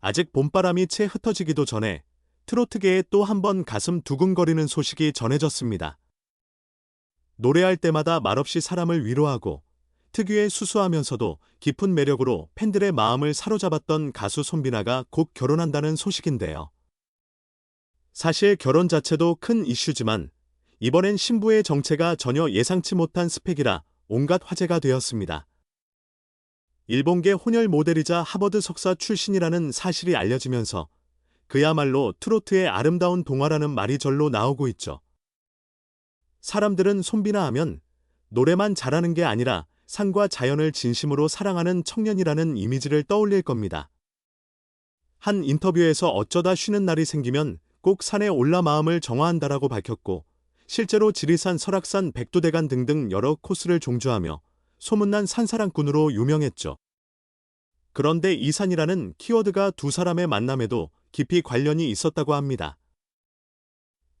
아직 봄바람이 채 흩어지기도 전에 트로트계에 또 한 번 가슴 두근거리는 소식이 전해졌습니다. 노래할 때마다 말없이 사람을 위로하고 특유의 수수하면서도 깊은 매력으로 팬들의 마음을 사로잡았던 가수 손비나가 곧 결혼한다는 소식인데요. 사실 결혼 자체도 큰 이슈지만 이번엔 신부의 정체가 전혀 예상치 못한 스펙이라 온갖 화제가 되었습니다. 일본계 혼혈 모델이자 하버드 석사 출신이라는 사실이 알려지면서 그야말로 트로트의 아름다운 동화라는 말이 절로 나오고 있죠. 사람들은 손비나 하면 노래만 잘하는 게 아니라 산과 자연을 진심으로 사랑하는 청년이라는 이미지를 떠올릴 겁니다. 한 인터뷰에서 어쩌다 쉬는 날이 생기면 꼭 산에 올라 마음을 정화한다라고 밝혔고 실제로 지리산, 설악산, 백두대간 등등 여러 코스를 종주하며 소문난 산사랑꾼으로 유명했죠. 그런데 이 산이라는 키워드가 두 사람의 만남에도 깊이 관련이 있었다고 합니다.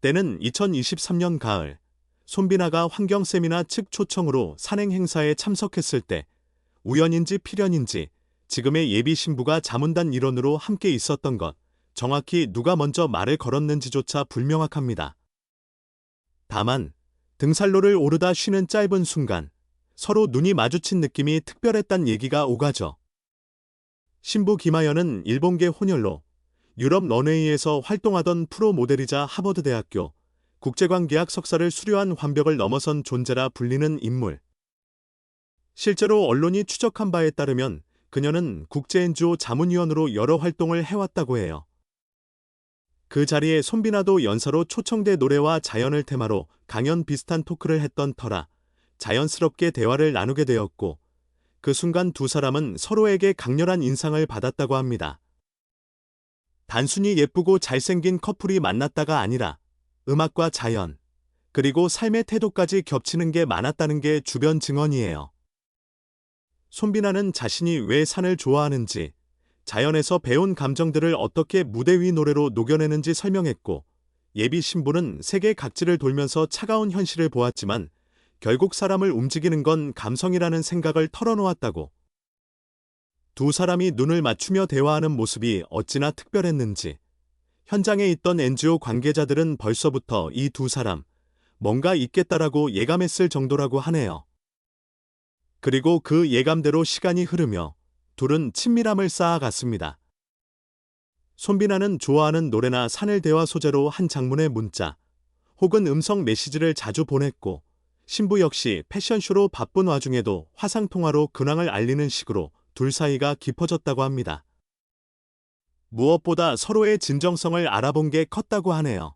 때는 2023년 가을, 손비나가 환경 세미나 측 초청으로 산행 행사에 참석했을 때 우연인지 필연인지 지금의 예비 신부가 자문단 일원으로 함께 있었던 것, 정확히 누가 먼저 말을 걸었는지조차 불명확합니다. 다만 등산로를 오르다 쉬는 짧은 순간 서로 눈이 마주친 느낌이 특별했단 얘기가 오가죠. 신부 김하연은 일본계 혼혈로 유럽 런웨이에서 활동하던 프로 모델이자 하버드 대학교 국제관계학 석사를 수료한 완벽을 넘어선 존재라 불리는 인물. 실제로 언론이 추적한 바에 따르면 그녀는 국제NGO 자문위원으로 여러 활동을 해왔다고 해요. 그 자리에 손비나도 연사로 초청돼 노래와 자연을 테마로 강연 비슷한 토크를 했던 터라 자연스럽게 대화를 나누게 되었고 그 순간 두 사람은 서로에게 강렬한 인상을 받았다고 합니다. 단순히 예쁘고 잘생긴 커플이 만났다가 아니라 음악과 자연, 그리고 삶의 태도까지 겹치는 게 많았다는 게 주변 증언이에요. 손비나는 자신이 왜 산을 좋아하는지, 자연에서 배운 감정들을 어떻게 무대 위 노래로 녹여내는지 설명했고, 예비 신부는 세계 각지를 돌면서 차가운 현실을 보았지만, 결국 사람을 움직이는 건 감성이라는 생각을 털어놓았다고. 두 사람이 눈을 맞추며 대화하는 모습이 어찌나 특별했는지, 현장에 있던 NGO 관계자들은 벌써부터 이 두 사람, 뭔가 있겠다라고 예감했을 정도라고 하네요. 그리고 그 예감대로 시간이 흐르며 둘은 친밀함을 쌓아갔습니다. 손비나는 좋아하는 노래나 산을 대화 소재로 한 장문의 문자 혹은 음성 메시지를 자주 보냈고 신부 역시 패션쇼로 바쁜 와중에도 화상통화로 근황을 알리는 식으로 둘 사이가 깊어졌다고 합니다. 무엇보다 서로의 진정성을 알아본 게 컸다고 하네요.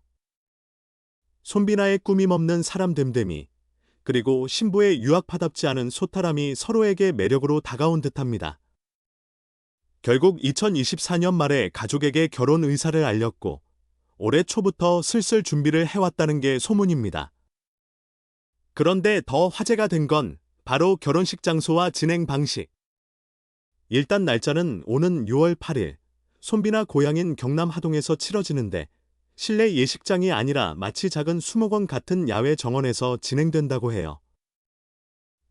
손비나의 꾸밈 없는 사람 됨됨이 그리고 신부의 유학파답지 않은 소탈함이 서로에게 매력으로 다가온 듯합니다. 결국 2024년 말에 가족에게 결혼 의사를 알렸고 올해 초부터 슬슬 준비를 해왔다는 게 소문입니다. 그런데 더 화제가 된 건 바로 결혼식 장소와 진행 방식. 일단 날짜는 오는 6월 8일 손비나 고향인 경남 하동에서 치러지는데 실내 예식장이 아니라 마치 작은 수목원 같은 야외 정원에서 진행된다고 해요.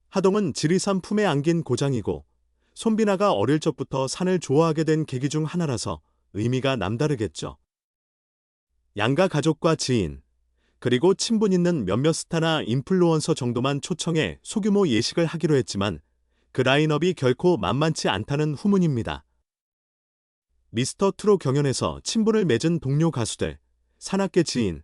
하동은 지리산 품에 안긴 고장이고 손비나가 어릴 적부터 산을 좋아하게 된 계기 중 하나라서 의미가 남다르겠죠. 양가 가족과 지인, 그리고 친분 있는 몇몇 스타나 인플루언서 정도만 초청해 소규모 예식을 하기로 했지만 그 라인업이 결코 만만치 않다는 후문입니다. 미스터 트롯 경연에서 친분을 맺은 동료 가수들, 산악계 지인,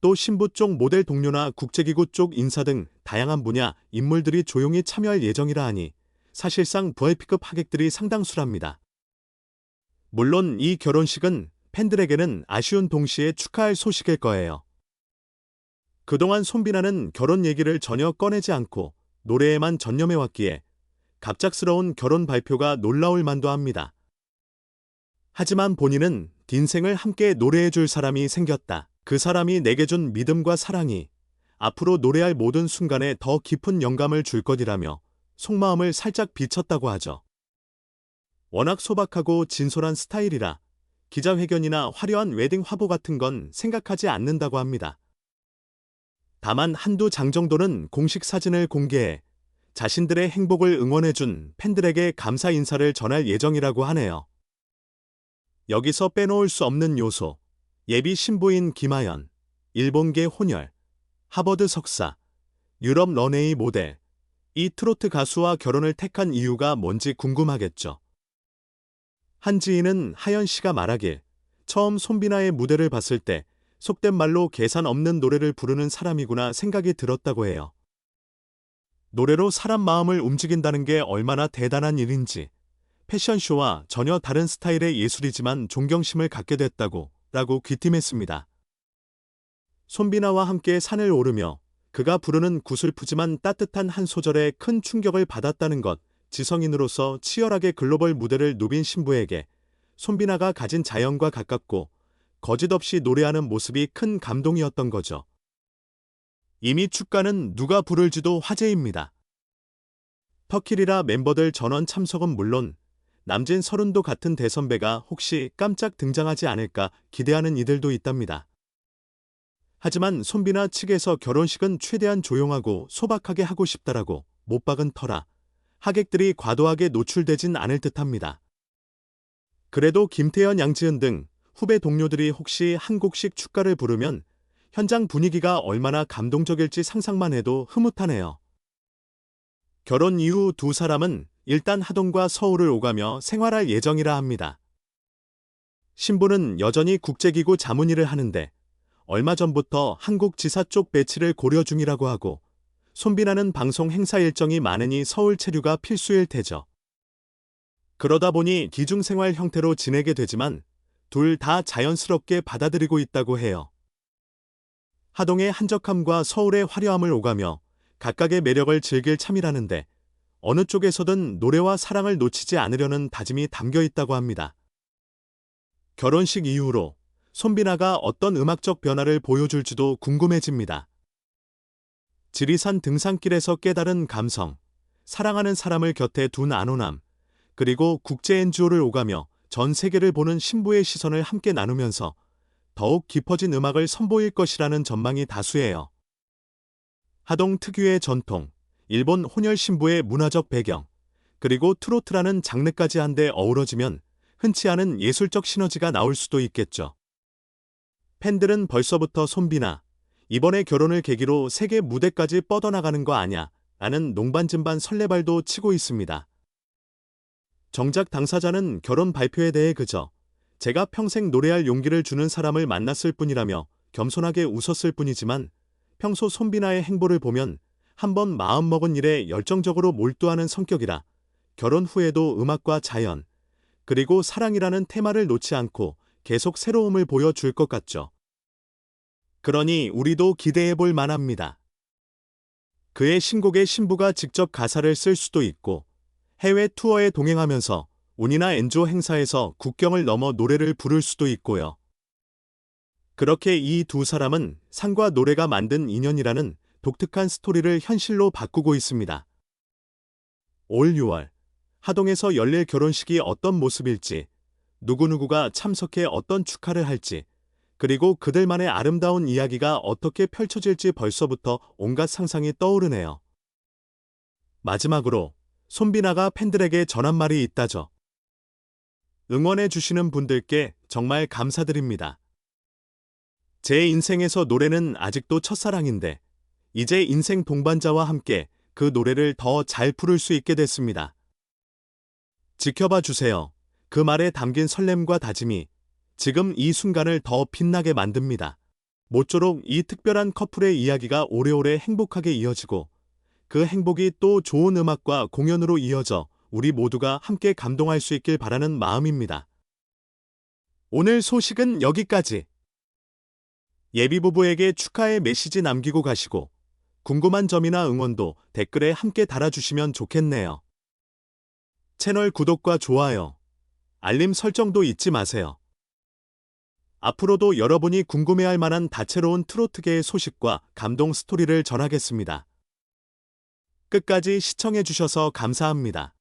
또 신부 쪽 모델 동료나 국제기구 쪽 인사 등 다양한 분야 인물들이 조용히 참여할 예정이라 하니 사실상 VIP급 하객들이 상당수랍니다. 물론 이 결혼식은 팬들에게는 아쉬운 동시에 축하할 소식일 거예요. 그동안 손비나는 결혼 얘기를 전혀 꺼내지 않고 노래에만 전념해왔기에 갑작스러운 결혼 발표가 놀라울 만도 합니다. 하지만 본인은 딘생을 함께 노래해줄 사람이 생겼다. 그 사람이 내게 준 믿음과 사랑이 앞으로 노래할 모든 순간에 더 깊은 영감을 줄 것이라며 속마음을 살짝 비쳤다고 하죠. 워낙 소박하고 진솔한 스타일이라 기자회견이나 화려한 웨딩 화보 같은 건 생각하지 않는다고 합니다. 다만 한두 장 정도는 공식 사진을 공개해 자신들의 행복을 응원해준 팬들에게 감사 인사를 전할 예정이라고 하네요. 여기서 빼놓을 수 없는 요소. 예비 신부인 김하연, 일본계 혼혈, 하버드 석사, 유럽 런웨이 모델. 이 트로트 가수와 결혼을 택한 이유가 뭔지 궁금하겠죠. 한지인은 하연 씨가 말하길 처음 손비나의 무대를 봤을 때 속된 말로 계산 없는 노래를 부르는 사람이구나 생각이 들었다고 해요. 노래로 사람 마음을 움직인다는 게 얼마나 대단한 일인지 패션쇼와 전혀 다른 스타일의 예술이지만 존경심을 갖게 됐다고 라고 귀띔했습니다. 손비나와 함께 산을 오르며 그가 부르는 구슬프지만 따뜻한 한 소절에 큰 충격을 받았다는 것, 지성인으로서 치열하게 글로벌 무대를 누빈 신부에게 손비나가 가진 자연과 가깝고 거짓 없이 노래하는 모습이 큰 감동이었던 거죠. 이미 축가는 누가 부를지도 화제입니다. 터키리라 멤버들 전원 참석은 물론 남진 서른도 같은 대선배가 혹시 깜짝 등장하지 않을까 기대하는 이들도 있답니다. 하지만 손비나 측에서 결혼식은 최대한 조용하고 소박하게 하고 싶다라고 못 박은 터라 하객들이 과도하게 노출되진 않을 듯합니다. 그래도 김태현, 양지은 등 후배 동료들이 혹시 한 곡씩 축가를 부르면 현장 분위기가 얼마나 감동적일지 상상만 해도 흐뭇하네요. 결혼 이후 두 사람은 일단 하동과 서울을 오가며 생활할 예정이라 합니다. 신부는 여전히 국제기구 자문일을 하는데 얼마 전부터 한국 지사 쪽 배치를 고려 중이라고 하고 손비나는 방송 행사 일정이 많으니 서울 체류가 필수일 테죠. 그러다 보니 기중생활 형태로 지내게 되지만 둘 다 자연스럽게 받아들이고 있다고 해요. 하동의 한적함과 서울의 화려함을 오가며 각각의 매력을 즐길 참이라는데 어느 쪽에서든 노래와 사랑을 놓치지 않으려는 다짐이 담겨 있다고 합니다. 결혼식 이후로 손비나가 어떤 음악적 변화를 보여줄지도 궁금해집니다. 지리산 등산길에서 깨달은 감성, 사랑하는 사람을 곁에 둔 안호남, 그리고 국제 엔주오를 오가며 전 세계를 보는 신부의 시선을 함께 나누면서 더욱 깊어진 음악을 선보일 것이라는 전망이 다수예요. 하동 특유의 전통, 일본 혼혈 신부의 문화적 배경, 그리고 트로트라는 장르까지 한데 어우러지면 흔치 않은 예술적 시너지가 나올 수도 있겠죠. 팬들은 벌써부터 손비나 이번에 결혼을 계기로 세계 무대까지 뻗어나가는 거 아냐 라는 농반진반 설레발도 치고 있습니다. 정작 당사자는 결혼 발표에 대해 그저 제가 평생 노래할 용기를 주는 사람을 만났을 뿐이라며 겸손하게 웃었을 뿐이지만 평소 손비나의 행보를 보면 한번 마음먹은 일에 열정적으로 몰두하는 성격이라 결혼 후에도 음악과 자연, 그리고 사랑이라는 테마를 놓지 않고 계속 새로움을 보여줄 것 같죠. 그러니 우리도 기대해 볼 만합니다. 그의 신곡에 신부가 직접 가사를 쓸 수도 있고 해외 투어에 동행하면서 운이나 엔조 행사에서 국경을 넘어 노래를 부를 수도 있고요. 그렇게 이 두 사람은 상과 노래가 만든 인연이라는 독특한 스토리를 현실로 바꾸고 있습니다. 올 6월 하동에서 열릴 결혼식이 어떤 모습일지, 누구누구가 참석해 어떤 축하를 할지, 그리고 그들만의 아름다운 이야기가 어떻게 펼쳐질지 벌써부터 온갖 상상이 떠오르네요. 마지막으로 손비나가 팬들에게 전한 말이 있다죠. 응원해 주시는 분들께 정말 감사드립니다. 제 인생에서 노래는 아직도 첫사랑인데 이제 인생 동반자와 함께 그 노래를 더 잘 부를 수 있게 됐습니다. 지켜봐 주세요. 그 말에 담긴 설렘과 다짐이 지금 이 순간을 더 빛나게 만듭니다. 모쪼록 이 특별한 커플의 이야기가 오래오래 행복하게 이어지고 그 행복이 또 좋은 음악과 공연으로 이어져 우리 모두가 함께 감동할 수 있길 바라는 마음입니다. 오늘 소식은 여기까지. 예비부부에게 축하의 메시지 남기고 가시고 궁금한 점이나 응원도 댓글에 함께 달아주시면 좋겠네요. 채널 구독과 좋아요, 알림 설정도 잊지 마세요. 앞으로도 여러분이 궁금해할 만한 다채로운 트로트계의 소식과 감동 스토리를 전하겠습니다. 끝까지 시청해주셔서 감사합니다.